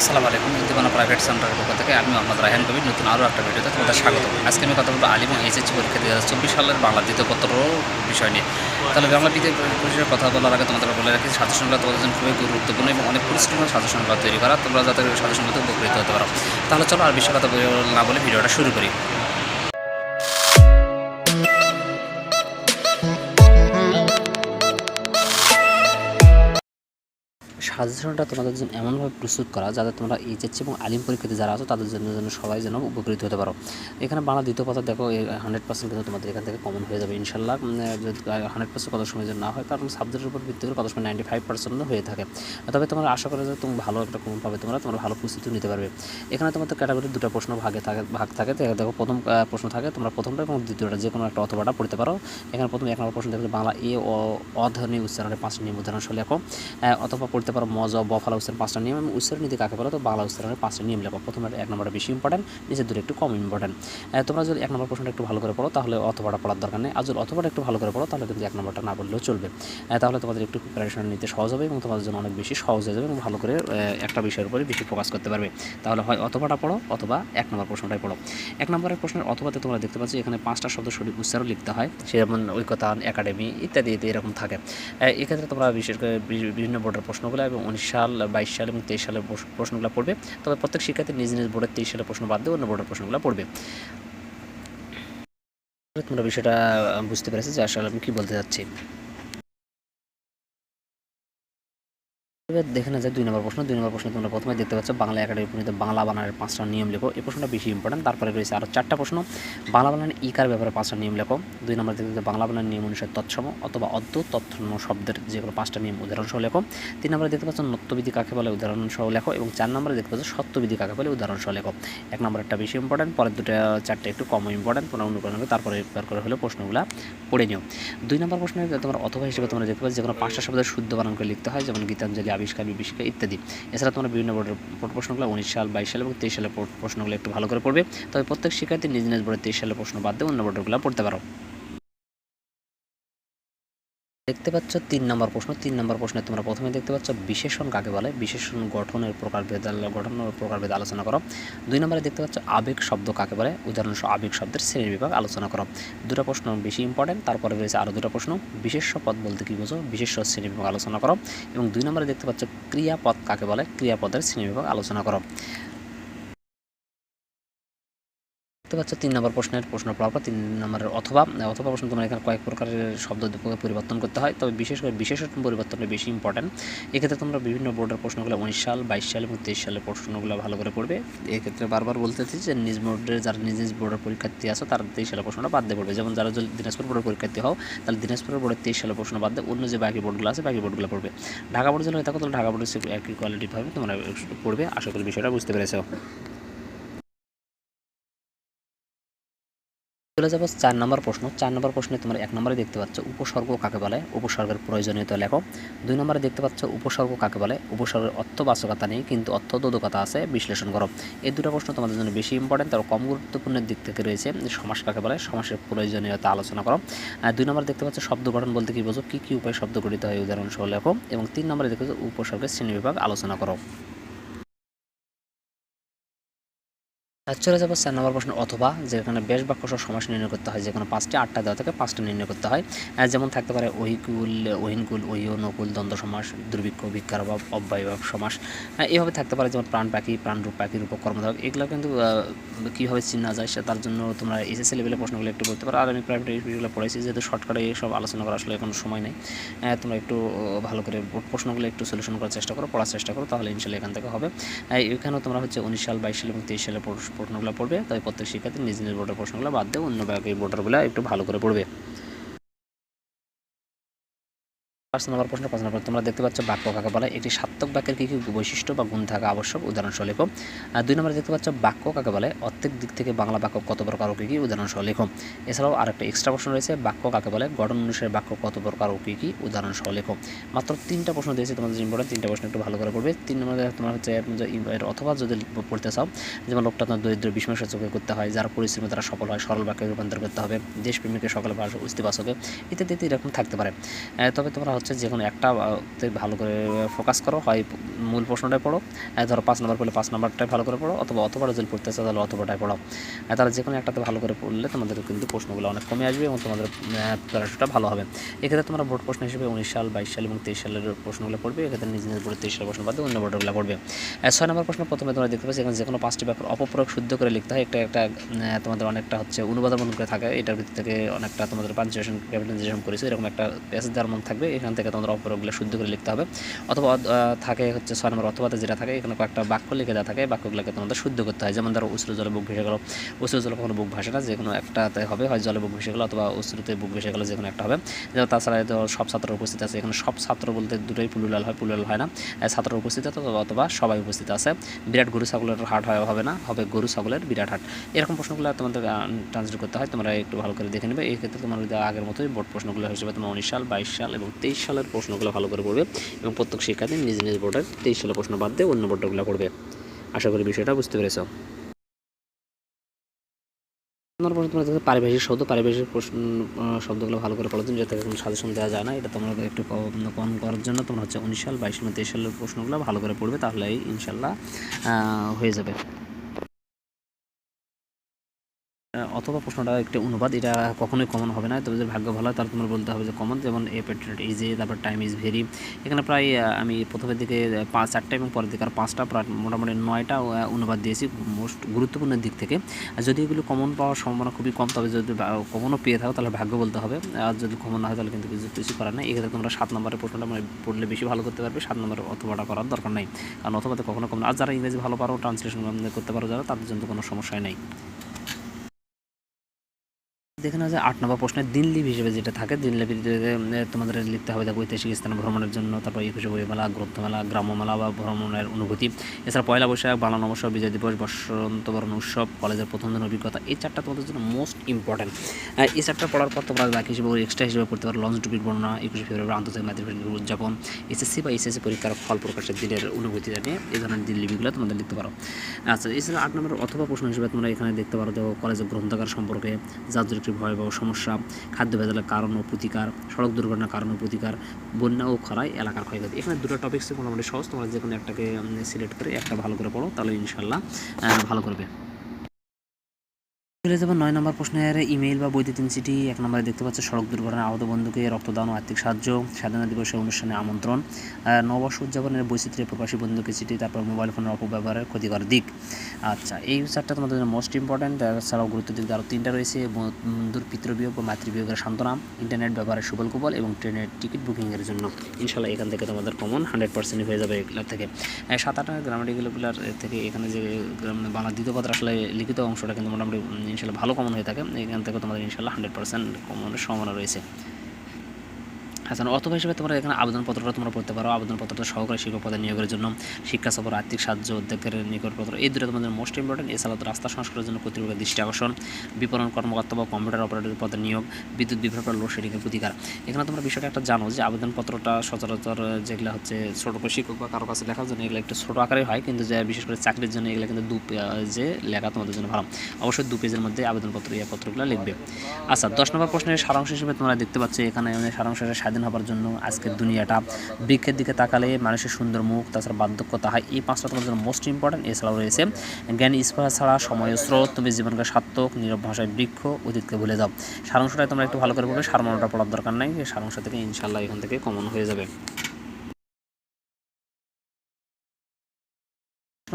আসসালামু আলাইকুম ইতিবানা প্রাইভেট সেন্টারের পক্ষ থেকে আমি মোহাম্মদ রায়হান কবির, নতুন আরও একটা ভিডিওতে তোমাদের স্বাগত। আজকে আমি কথা বলব আলিম এইচএসসি পরীক্ষা দু হাজার চব্বিশ সালের বাংলা দ্বিতীয়পত্র বিষয় নিয়ে। তাহলে বাংলা দ্বিতীয় কথা বলার আগে তোমাদের বলে রাখি, সাজেশনগুলো তোমাদের জন্য খুবই গুরুত্বপূর্ণ এবং অনেক পরিশ্রম সাজেশনগুলো তৈরি করা। তোমরা যাতে সাজেশনগুলোতে উপকৃত হতে পারো। তাহলে চলো আর বেশি কথা না বলে ভিডিওটা শুরু করি। সাজেশনটা তোমাদের জন্য এমনভাবে প্রস্তুত করা যাতে তোমরা এইচএসসি এবং আলিম পরীক্ষাতে যারা আছো, তাদের জন্য যেন সবাই যেন উপকৃত হতে পারো। এখানে বাংলা দ্বিতীয় কথা দেখো হান্ড্রেড পার্সেন্ট কিন্তু তোমাদের এখান থেকে কমন হয়ে যাবে ইনশাল্লাহ। যদি হান্ড্রেড পার্সেন্ট কত সময় যেন না হয়, কারণ সাবজেক্টের উপর ভিত্তি করে কত সময় নাইনটি ফাইভ পার্সেন্ট হয়ে থাকে। তবে তোমরা আশা করে যে তুমি ভালো একটা কমন পাবে তোমরা তোমরা ভালো প্রস্তুতি নিতে পারবে। এখানে তোমাদের ক্যাটাগরি দুটো প্রশ্ন ভাগে থাকে, ভাগ থাকে। দেখো প্রথম প্রশ্ন থাকে, তোমরা প্রথমটা এবং দ্বিতীয়টা যে কোনো একটা অথবাটা পড়তে পারো। এখানে প্রথম এক নম্বর প্রশ্ন দেখবে বাংলা এ ও অধ্বনি উচ্চারণের পাঁচটি সহ লেখো। অথবা পড়তে পারো মজ, বফালা উচ্চারণ পাঁচটা নিয়ম এবং উচ্চারণ নীতি কাকে বলো, তো বাংলা উচ্চারণের পাঁচটা নিয়ম লেখো। প্রথমে এক নম্বরটা বেশি ইম্পর্টেন্ট নিচের দুটো একটু কম ইম্পর্টেন্ট তোমরা যদি এক নম্বর প্রশ্নটা একটু ভালো করে পড়ো, তাহলে অথবাটা পড়ার দরকার নেই। আর যদি অথবাটা একটু ভালো করে পড়ো, তাহলে কিন্তু এক নম্বরটা না বললেও চলবে। তাহলে তোমাদের একটু প্রিপারেশন নিতে সহজ হবে এবং তোমাদের জন্য অনেক বেশি সহজ হয়ে যাবে এবং ভালো করে একটা বিষয়ের উপরে বেশি ফোকাস করতে পারবে। তাহলে হয় অথবাটা পড়ো অথবা এক নম্বর প্রশ্নটাই পড়ো। এক নম্বরের প্রশ্নের অথবাতে তোমরা দেখতে পাচ্ছ, এখানে পাঁচটা শব্দ সঠিক উচ্চারণ লিখতে হয়। সে যেমন ঐক্যতান একাডেমি ইত্যাদি এরকম থাকে। এক্ষেত্রে তোমরা বিশেষ করে বিভিন্ন বোর্ডের প্রশ্নগুলো উনিশ সাল, বাইশ সাল এবং তেইশ সালের প্রশ্ন- প্রশ্নগুলো পড়বে। তবে প্রত্যেক শিক্ষার্থী নিজ নিজ বোর্ডের তেইশ সালের প্রশ্ন বাদ দিয়ে অন্য বোর্ডের প্রশ্নগুলো পড়বে। তোমরা বিষয়টা বুঝতে পেরেছি যে আসলে আমি কী বলতে চাচ্ছি এবার দেখে না যায় দুই নম্বর প্রশ্ন। দুই নম্বর প্রশ্ন তোমরা প্রথমে দেখতে পাচ্ছ, বাংলা একাডেমি প্রণীত বাংলা বানানের পাঁচটা নিয়ম লেখো। এই প্রশ্নটা বেশি ইম্পর্টেন্ট তারপরে রয়েছে আরও চারটা প্রশ্ন। বাংলা বানানের ইকার ব্যাপারে পাঁচটা নিয়ম লেখো? দুই নম্বর দেখতে বাংলা বানানের নিয়ম অনুসারে তৎসম অথবা অদ্য তৎসম শব্দের যেগুলো পাঁচটা নিয়ম উদাহরণ সহ লেখো। তিন নম্বরে দেখতে পাচ্ছ, নত্যবিধি কাকে বলে উদাহরণ সহ লেখো এবং চার নম্বরে দেখতে পাচ্ছ, সত্যবিধি কাকে বলে উদাহরণ সহ লেখো। এক নম্বরটা বেশি ইম্পর্টেন্ট পরের দুটো, চারটে একটু কম ইম্পর্টেন্ট তোমরা অনুকরণ হবে, তারপরে একবার করে হলে প্রশ্নগুলো পড়ে নিও। দুই নম্বর প্রশ্নে তোমার অথবা হিসেবে তোমরা দেখতে পাচ্ছ, যে কোনো পাঁচটা শব্দের শুদ্ধ বানান করে লিখতে হয়, যেমন গীতাঞ্জলি আবিষ্কার বিবিষ্কার ইত্যাদি। এছাড়া তোমরা বিভিন্ন বোর্ডের বোর্ড প্রশ্নগুলো উনিশ সাল, বাইশ সাল এবং তেইশ সালের বোর্ড প্রশ্নগুলো একটু ভালো করে পড়বে। তবে প্রত্যেক শিক্ষার্থী নিজ নিজ বোর্ডের তেইশ সালের প্রশ্ন বাদ দিয়ে অন্য বোর্ডগুলো পড়তে পারো। দেখতে পাচ্ছ তিন নম্বর প্রশ্ন। তিন নম্বর প্রশ্নে তোমরা প্রথমে দেখতে পাচ্ছ বিশেষণ কাকে বলে? বিশেষণ গঠনের প্রকারভেদ গঠনের প্রকারভেদ আলোচনা করো। দুই নম্বরে দেখতে পাচ্ছ আবেগ শব্দ কাকে বলে? উদাহরণ আবেগ শব্দের শ্রেণি বিভাগ আলোচনা করো। দুটো প্রশ্ন বেশি ইম্পর্টেন্ট তারপরে রয়েছে আরও দুটো প্রশ্ন। বিশেষ্য পদ বলতে কী বোঝো? বিশেষ্য শ্রেণি বিভাগ আলোচনা করো। এবং দুই নম্বরে দেখতে পাচ্ছ ক্রিয়াপদ কাকে বলে? ক্রিয়াপদের শ্রেণি বিভাগ আলোচনা করো। দেখতে পাচ্ছ, তিন নম্বর প্রশ্নের প্রশ্ন পড়ার পর তিন নম্বরের অথবা অথবা প্রশ্ন তোমার এখানে কয়েক প্রকারের শব্দ পরিবর্তন করতে হয়। তবে বিশেষ করে বিশেষণ পরিবর্তনটা বেশি ইম্পর্টেন্ট এক্ষেত্রে তোমরা বিভিন্ন বোর্ডের প্রশ্নগুলো উনিশ সাল, বাইশ সাল এবং তেইশ সালের প্রশ্নগুলো ভালো করে পড়বে। এক্ষেত্রে বারবার বলতে চাচ্ছি যে, নিজ বোর্ডের যারা নিজ নিজ বোর্ডের পরীক্ষার্থী আছে, তারা তেইশ সালের প্রশ্নটা বাদ দিয়ে পড়বে। যেমন যারা যদি দিনাজপুর বোর্ডের পরীক্ষার্থী হও, তাহলে দিনাজপুরের বোর্ডের তেইশ সালের প্রশ্ন বাদ দিয়ে অন্য যে বাকি বোর্ডগুলো আছে, বাকি বোর্ডগুলো পড়বে। ঢাকা বোর্ড যদি হয়ে থাকো, তাহলে ঢাকা বোর্ডের একই কোয়ালিটি পাবে, তোমরা পড়বে। আশা করি বিষয়টা বুঝতে পেরেছ। চলে যাব চার নম্বর প্রশ্ন। চার নম্বর প্রশ্নে তোমরা এক নম্বরে দেখতে পাচ্ছ, উপসর্গ কাকে বলে? উপসর্গের প্রয়োজনীয়তা লেখো। দুই নম্বরে দেখতে পাচ্ছ, উপসর্গ কাকে বলে? উপসর্গের অর্থবাচকতা নেই, কিন্তু অর্থবোধকতা আছে, বিশ্লেষণ করো। এই দুটো প্রশ্ন তোমাদের জন্য বেশি ইম্পর্টেন্ট তার কম গুরুত্বপূর্ণের দিক থেকে রয়েছে, সমাস কাকে বলে? সমাসের প্রয়োজনীয়তা আলোচনা করো। দুই নম্বরে দেখতে পাচ্ছ, শব্দ গঠন বলতে কি বোঝো? কী কী উপায়ে শব্দ গঠিত হয়, উদাহরণ সহ লেখো। এবং তিন নম্বরে দেখতে পাচ্ছ, উপসর্গের শ্রেণীবিভাগ আলোচনা করো। চলে যাব চার নম্বর প্রশ্ন অথবা, যেখানে বেশ বাক্য সহ সমাস নির্ণয় করতে হয়, যেখানে পাঁচটি, আটটা দেওয়া থেকে, পাঁচটা নির্ণয় করতে হয়। যেমন থাকতে পারে ওহিকুল ওহিনকুল ওহিও নকুল, দ্বন্দ্ব সমাস, দুর্ভিক্ষ, ভিক্ষার অভাব, অব্যয়ভাব সমাস। এইভাবে থাকতে পারে, যেমন প্রাণ পাখি প্রাণরূপ পাখি, রূপক কর্মধারক, এগুলো কিন্তু কীভাবে চিনা যায় সে তার জন্য তোমরা এসএসসি লেভেলের প্রশ্নগুলো একটু বলতে পারো। আর আমি প্রাইভেট বিষয়গুলো পড়াইছি যেহেতু শর্টকাটে এইসব আলোচনা করা আসলে কোনো সময় নেই। তোমরা একটু ভালো করে প্রশ্নগুলো একটু সলিউশন করার চেষ্টা করো, পড়ার চেষ্টা করো, তাহলে ইনশাল্লাহ এখান থেকে হবে। এখানেও তোমরা হচ্ছে উনিশ সাল, বাইশ সাল এবং তেইশ সালে প্রশ্নগুলো পড়বে, তাই প্রত্যেক শিক্ষার্থী নিজ নিজ বোর্ডের প্রশ্নগুলো বাদ দিয়ে অন্য ব্যাগের বোর্ডারগুলো একটু ভালো করে পড়বে। পাঁচ নম্বর প্রশ্ন, পাঁচ নম্বর তোমরা দেখতে পাচ্ছ বাক্য কাকে বলে? একটি সার্থক বাক্যের কী কী বৈশিষ্ট্য বা গুণ থাকা আবশ্যক? উদাহরণ সহ লেখো আর দুই নম্বরে দেখতে পাচ্ছ বাক্য কাকে বলে? অর্থের দিক থেকে বাংলা বাক্য কত প্রকার ও কী কী? উদাহরণ লেখো এছাড়াও আরেকটা এক্সট্রা প্রশ্ন রয়েছে, বাক্য কাকে বলে? গঠন অনুসারে বাক্য কত প্রকার ও কী কী? উদাহরণ লেখো মাত্র তিনটা প্রশ্ন দিয়েছে, তোমাদের ইম্পর্টেন্ট তিনটা প্রশ্ন একটু ভালো করে পড়বে। তিন নম্বরে তোমার হচ্ছে অথবা যদি পড়তে চাও, যেমন লোকটা তোমার দরিদ্র বিস্ময় সূচকে করতে হয়, যারা পরিশ্রমে তারা সফল হয়, সরল বাক্যে রূপান্তর করতে হবে, দেশপ্রেমিকের সকলে উস্তিবাস হবে ইত্যাদি ইত্যাদি এরকম থাকতে পারে। তবে তোমরা হচ্ছে যে কোনো একটা ভালো করে ফোকাস করো, হয় মূল প্রশ্নটাই পড়ো ধরো পাঁচ নম্বর পড়লে পাঁচ নম্বরটাই ভালো করে পড়ো, অথবা অথবা যদি পড়তে চাও তাহলে অথবাটাই পড়ো তাহলে যে কোনো একটাতে ভালো করে পড়লে তোমাদের কিন্তু প্রশ্নগুলো অনেক কমে আসবে এবং তোমাদের প্রিপারেশনটা ভালো হবে। এক্ষেত্রে তোমরা বোর্ড প্রশ্ন হিসেবে উনিশ সাল, বাইশ সাল এবং তেইশ সালের প্রশ্নগুলো পড়বে। এক্ষেত্রে নিজ নিজ বোর্ডের তেইশ সালের প্রশ্ন বাদে অন্য বোর্ডগুলো পড়বে। ছয় নম্বর প্রশ্ন প্রথমে তোমরা দেখতে পাচ্ছি, এখানে যে কোনো পাঁচটি ব্যাপার অপপ্রয়োগ শুদ্ধ করে লিখতে হয়। একটা একটা তোমাদের অনেকটা হচ্ছে অনুবাদ মন করে থাকে, এটার ভিতর থেকে অনেকটা তোমাদের পাঞ্চুয়েশন ক্যাপিটালাইজেশন করেছে, এরকম একটা প্যাসেজ দেওয়ার মন থাকবে। এখান থেকে তোমাদের অপরগুলো শুদ্ধ করে লিখতে হবে। অথবা থাকে হচ্ছে ছয় নম্বর অথবাতে যেটা থাকে, এখানে কয়েকটা বাক্য লিখে দেওয়া থাকে, বাক্যগুলোকে তোমাদের শুদ্ধ করতে হয়। যেমন ধরো উষ্ণ জলে বুক ভেসে গেলো। উষ্ণ জলে কখনো বুক ভাসে না, যে কোনো একটাতে হবে। হয় জলে বুক ভেসে গেলো অথবা উষ্ণতে বুক ভেসে গেলো, যে কোনো একটা হবে। যেমন তাছাড়া সব ছাত্র উপস্থিত আছে। এখানে সব ছাত্র বলতে দুটোই পুলুলাল হয় পুলুলাল হয় না। ছাত্র উপস্থিত অথবা সবাই উপস্থিত আছে। বিরাট গরু ছাগলের হাট হয়, হবে না, হবে গরু ছাগলের বিরাট হাট। এরকম প্রশ্নগুলো তোমাদের ট্রান্সলেট করতে হয়। তোমরা একটু ভালো করে দেখে নেবে। এই ক্ষেত্রে তোমার আগের মতোই বোর্ড প্রশ্নগুলো হিসেবে তোমার উনিশ সাল, বাইশ সাল এবং তেইশ সালের প্রশ্নগুলো ভালো করে পড়বে এবং প্রত্যেক শিক্ষার্থী নিজ নিজ বোর্ডের তেইশ সালের প্রশ্ন বাদ দিয়ে অন্য বোর্ডগুলো পড়বে। আশা করি বিষয়টা বুঝতে পেরেছ। প্রশ্ন পারিভাষিক শব্দ, পারিভাষিক প্রশ্ন শব্দগুলো ভালো করে পড়ার জন্য যাতে কোনো সাজেশন দেওয়া যায় না, এটা তোমরা একটু কম করার জন্য তোমরা হচ্ছে উনিশ সাল, বাইশ সাল, তেইশ সালের প্রশ্নগুলো ভালো করে পড়বে তাহলে ইনশাল্লাহ হয়ে যাবে। অথবা প্রশ্নটা একটা অনুবাদ, এটা কখনোই কমন হবে না। তবে যদি ভাগ্য ভালো হয়, তাহলে তোমার বলতে হবে যে কমন যেমন এ পেট্রেট ইজ এ তারপর টাইম ইজ ভেরি এখানে প্রায় আমি প্রথমের দিকে পাঁচ, চারটা এবং পরের দিকে আর পাঁচটা, প্রায় মোটামুটি নয়টা অনুবাদ দিয়েছি মোস্ট গুরুত্বপূর্ণ দিক থেকে। আর যদি এগুলো কমন পাওয়ার সম্ভাবনা খুবই কম, তবে যদি কমনও পেয়ে থাকো, তাহলে ভাগ্য বলতে হবে। আর যদি কমন না হয়, তাহলে কিন্তু কিছু কিছু করার নেই। এক্ষেত্রে তোমরা সাত নম্বরের প্রশ্নটা মানে পড়লে বেশি ভালো করতে পারবে, সাত নম্বরের অথবাটা করার দরকার নেই। কারণ অথবাতে কখনো কম না। আর যারা ইংরেজি ভালো পারো ট্রান্সলেশন করতে পারো যারা, তাদের জন্য কোনো সমস্যাই নেই। দেখে না যে আট নম্বর প্রশ্নে দিনলিপ হিসেবে যেটা থাকে দিনলিপিতে তোমাদের লিখতে হবে দেখো ঐতিহাসিক স্থানে ভ্রমণের জন্য, তারপর একুশে বইমেলা গ্রন্থমেলা গ্রাম্যমেলা বা ভ্রমণের অনুভূতি। এছাড়া পয়লা বৈশাখ, বাংলা নববর্ষ, বিজয় দিবস, বসন্ত বরণ উৎসব, কলেজের প্রথম দিন অভিজ্ঞতা, এই চারটা তোমাদের জন্য মোস্ট ইম্পর্টেন্ট এই চারটা পড়ার পর তোমরা বাকি হিসেবে এক্সট্রা হিসেবে পড়তে পারো লঞ্চ টুপির বর্ণনা, একুশে ফেব্রুয়ারি আন্তর্জাতিক মাতৃভাষা উদযাপন এসএসসি বা এসএসসি পরীক্ষার ফল প্রকাশের দিনের অনুভূতি নিয়ে এই ধরনের দিনলিপিগুলো তোমাদের লিখতে পারো। আচ্ছা এছাড়া আট নম্বর অথবা প্রশ্ন হিসেবে তোমরা এখানে দেখতে পারো দেখো কলেজের গ্রন্থাগার সম্পর্কে যাত্রীর একটি ভয়াবহ সমস্যা, খাদ্য ভেজালের কারণ ও প্রতিকার, সড়ক দুর্ঘটনার কারণ ও প্রতিকার, বন্যা ও খরায় এলাকার ক্ষয়ক্ষতি। এখানে দুটো টপিক্স মোটামুটি সহজ। তোমরা যে কোনো একটাকে সিলেক্ট করে একটা ভালো করে পড়ো, তাহলে ইনশাল্লাহ ভালো করবে। চলে যাব। নয় নম্বর প্রশ্নের ইমেইল বা বৈদ্যুতিন চিঠি এক নম্বরে দেখতে পাচ্ছ সড়ক দুর্ঘটনায় আহত বন্ধুকে রক্তদান ও আর্থিক সাহায্য, স্বাধীনতা দিবসের অনুষ্ঠানে আমন্ত্রণ। নববর্ষ উদযাপনের বৈচিত্র্যে প্রবাসী বন্ধুকে চিঠি, তারপর মোবাইল ফোনের অপব্যবহারের ক্ষতিকর দিক। আচ্ছা এই চারটা তোমাদের জন্য মোস্ট ইম্পর্ট্যান্ট এছাড়াও গুরুত্ব দিক আরও তিনটা রয়েছে। বন্ধুর পিতৃবিয়োগ ও মাতৃবিয়োগের সান্ত্বনা ইন্টারনেট ব্যবহারের সুবল কুবল এবং ট্রেনের টিকিট বুকিংয়ের জন্য। ইনশাল্লাহ এখান থেকে তোমাদের কমন হান্ড্রেড পার্সেন্ট হয়ে যাবে এগুলোর থেকে। সাত আট গ্রামাটিক্যালগুলোর থেকে এখানে যে বাংলা দ্বিতীয় পত্র আসলে লিখিত অংশটা কিন্তু মোটামুটি ইনশাল্লাহ ভালো কমন হয়ে থাকে এখান থেকে তোমাদের ইনশাল্লাহ হান্ড্রেড পার্সেন্ট কমনের সম্ভাবনা রয়েছে। আচ্ছা অথবা হিসেবে তোমরা এখানে আবেদনপত্রটা তোমরা পড়তে পারো। আবেদনপত্রটা সহকারী শিক্ষক পদে নিয়োগের জন্য শিক্ষা সফর, আর্থিক সাহায্য অধ্যক্ষের নিকটপত্র, এই দুটো তোমাদের মোস্ট ইম্পর্টেন্ট এছাড়া রাস্তা সংস্কারের জন্য কর্তৃপক্ষের দৃষ্টি আকর্ষণ, বিপণন কর্মকর্তা বা কম্পিউটার অপারেটর পদে নিয়োগ, বিদ্যুৎ বিভাগ বা লোডশেডিংয়ের প্রতিকার। এখানে তোমরা বিষয়টা একটা জানো যে আবেদনপত্রটা সচরাচর যেগুলো হচ্ছে ছোটো করে শিক্ষক বা কারও কাছে লেখার জন্য এগুলো একটু ছোটো আকারে হয়, কিন্তু যে বিশেষ করে চাকরির জন্য এগুলো কিন্তু দু পে- যে লেখা তোমাদের জন্য ভালো। অবশ্যই দু পেজের মধ্যে আবেদনপত্র এই পত্রগুলো লিখবে। আচ্ছা দশ নম্বর প্রশ্নের সারাংশ হিসেবে তোমরা দেখতে পাচ্ছ এখানে সারাংশ হিসেবে স্বাধীন হবার জন্য আজকের দুনিয়াটা বৃক্ষের দিকে তাকালে মানুষের সুন্দর মুখ, তাছাড়া বার্ধক্য তাহা এই পাঁচটা তোমার জন্য মোস্ট ইম্পর্টেন্ট এছাড়াও রয়েছে, জ্ঞান স্পর্শা ছাড়া সময় স্রোত, তুমি জীবনকে সার্থক, নীরব ভাষায় বৃক্ষ, অতীতকে ভুলে যাও। সারাংশটা তোমরা একটু ভালো করে পড়বে সারমনটা পড়ার দরকার নাই। সারাংশ থেকে ইনশাল্লাহ এখান থেকে কমন হয়ে যাবে।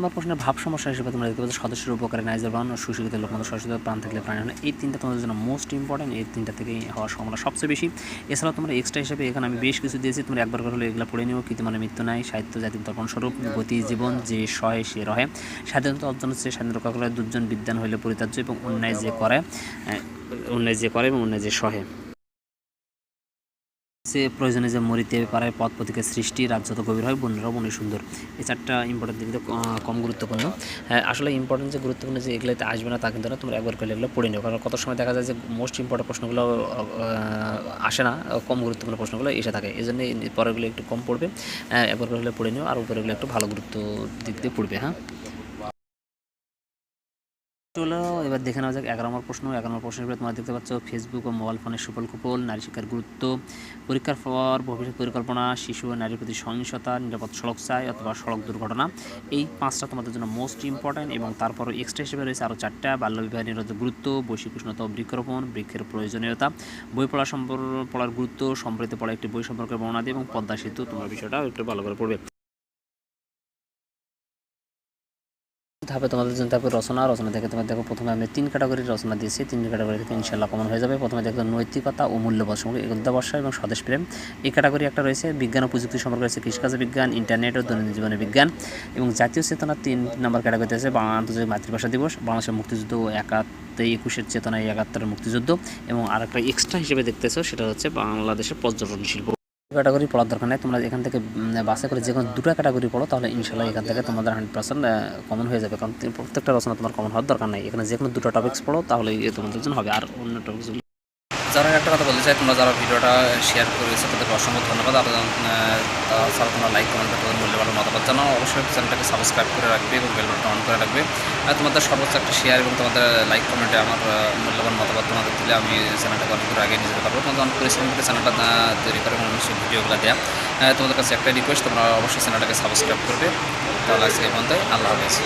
নম্বর প্রশ্নের ভাব সমস্যা হিসেবে তোমরা দেখতে পাচ্ছ সদস্যের উপকারে নাইজার বান সুশীলিত লোকমত সচেতন প্রাণ থাকলে প্রাণ হয় এই তিনটা তোমাদের জন্য মোস্ট ইম্পর্টেন্ট এই তিনটা থেকেই হওয়ার সম্ভাবনা সবচেয়ে বেশি। এছাড়াও তোমরা এক্সট্রা হিসেবে এখানে আমি বেশ কিছু দিয়েছি তোমরা একবার করে হলে এগুলো পড়ে নিও কীর্তি মানে মৃত্যু নাই সাহিত্য জাতির তর্পণ স্বরূপ গতি জীবন যে সহে সে রহে। স্বাধীনতা অর্জন হচ্ছে স্বাধীন রক্ষা করলে দুজন বিদ্যান হইলে পরিত্যাজ্য এবং অন্যায় যে করে অন্যায় যে করে এবং অন্যায় যে সহে। সে প্রয়োজনে যে মরিতে পারে পথ পথিকের সৃষ্টি রাত যত গভীর হয় বন্যরাও বনে সুন্দর। এই চারটা ইম্পর্টেন্ট দিক কম গুরুত্বপূর্ণ। হ্যাঁ আসলে ইম্পর্টেন্ট যে গুরুত্বপূর্ণ যে এগুলোতে আসবে না, তা কিন্তু না, তোমরা একবার করে এগুলো পড়ে নিও। কারণ কত সময় দেখা যায় যে মোস্ট ইম্পর্টেন্ট প্রশ্নগুলো আসে না, কম গুরুত্বপূর্ণ প্রশ্নগুলো এসে থাকে। এই জন্য পরেরগুলো একটু কম পড়বে। একবার করে হলে পড়ে নিও, আর উপরেগুলো একটু ভালো গুরুত্ব দিক দিয়ে পড়বে হ্যাঁ। চলো এবার দেখে নেওয়া যাক, এগারো নম্বর প্রশ্ন, এগারো নম্বর প্রশ্নের তোমরা দেখতে পাচ্ছ ফেসবুক ও মোবাইল ফোনের সুফল কুফল নারী শিক্ষার গুরুত্ব, পরীক্ষার পর ভবিষ্যৎ পরিকল্পনা, শিশু ও নারীর প্রতি সহিংসতা, নিরাপদ সড়ক চাই অথবা সড়ক দুর্ঘটনা। এই পাঁচটা তোমাদের জন্য মোস্ট ইম্পর্ট্যান্ট এবং তারপরও এক্সট্রা হিসেবে রয়েছে আরও চারটা। বাল্যবিবাহ নিরোধের গুরুত্ব, বৈশ্বিক উষ্ণতা বৃক্ষরোপণ, বৃক্ষের প্রয়োজনীয়তা, বই পড়া সম্পর্ক পড়ার গুরুত্ব সম্প্রতি পড়া একটি বই সম্পর্কে বর্ণনা দিয়ে এবং পদ্মা সেতু, তোমার বিষয়টা একটু ভালো করে পড়বে। ধাপে তোমাদের জন্য থাকবে রচনা। রচনা থেকে তোমার দেখো প্রথমে আমি তিন ক্যাটাগরির রচনা দিয়েছি। তিন ক্যাটাগরি থেকে ইনশাল্লাহ কমন হয়ে যাবে। প্রথমে দেখো নৈতিকতা ও মূল্যবোধ সম্পর্কে এগুলো বর্ষা এবং স্বদেশ প্রেম। এই ক্যাটাগরি একটা রয়েছে, বিজ্ঞান ও প্রযুক্তি সম্পর্কে রয়েছে কৃষিকাজ বিজ্ঞান ইন্টারনেট ও দৈনন্দিন জীবনের বিজ্ঞান। এবং জাতীয় চেতনা তিন নম্বর ক্যাটাগরিতে আছে বাংলা আন্তর্জাতিক মাতৃভাষা দিবস, বাংলাদেশের মুক্তিযুদ্ধ ও একাত্তর একুশের চেতনায় একাত্তরের মুক্তিযুদ্ধ। এবং আর একটা এক্সট্রা হিসেবে দেখতেছো, সেটা হচ্ছে বাংলাদেশের পর্যটন শিল্প ক্যাটাগরি পড়ার দরকার নেই। তোমরা এখান থেকে বাসে করে যে কোনো দুটো ক্যাটাগরি পড়ো, তাহলে ইনশাল্লাহ এখান থেকে তোমাদের হান্ড্রেড পার্সেন্ট কমন হয়ে যাবে। কারণ প্রত্যেকটা রচনা তোমার কমন হওয়ার দরকার নেই। এখানে যে কোনো দুটো টপিক্স পড়ো তাহলে তোমাদের জন্য হবে। আর অন্য টপিক্স যারা একটা কথা বলতে চাই, তোমরা যারা ভিডিওটা শেয়ার করেছ তাদেরকে অসংখ্য ধন্যবাদ। আর তাছাড়া তোমরা লাইক কমেন্ট তাদের মূল্যবান মতামত জানাও। অবশ্যই চ্যানেলটাকে সাবস্ক্রাইব করে রাখবে এবং বেল বাটন অন করে রাখবে। আর তোমাদের সর্বোচ্চ একটা শেয়ার এবং তোমাদের লাইক কমেন্টে আমার মূল্যবান মতামত তোমাদের দিলে আমি চ্যানেলটাকে অনেক দূর আগে নিয়ে যেতে পারব। তোমাদের অনেক পরিশ্রম করে চ্যানেলটা তৈরি করে এবং অবশ্যই ভিডিওগুলো দেওয়া তোমাদের কাছে একটা রিকোয়েস্ট তোমরা অবশ্যই চ্যানেলটাকে সাবস্ক্রাইব করবে। তাহলে আজকে পর্যন্তই। আল্লাহ হাফেজ।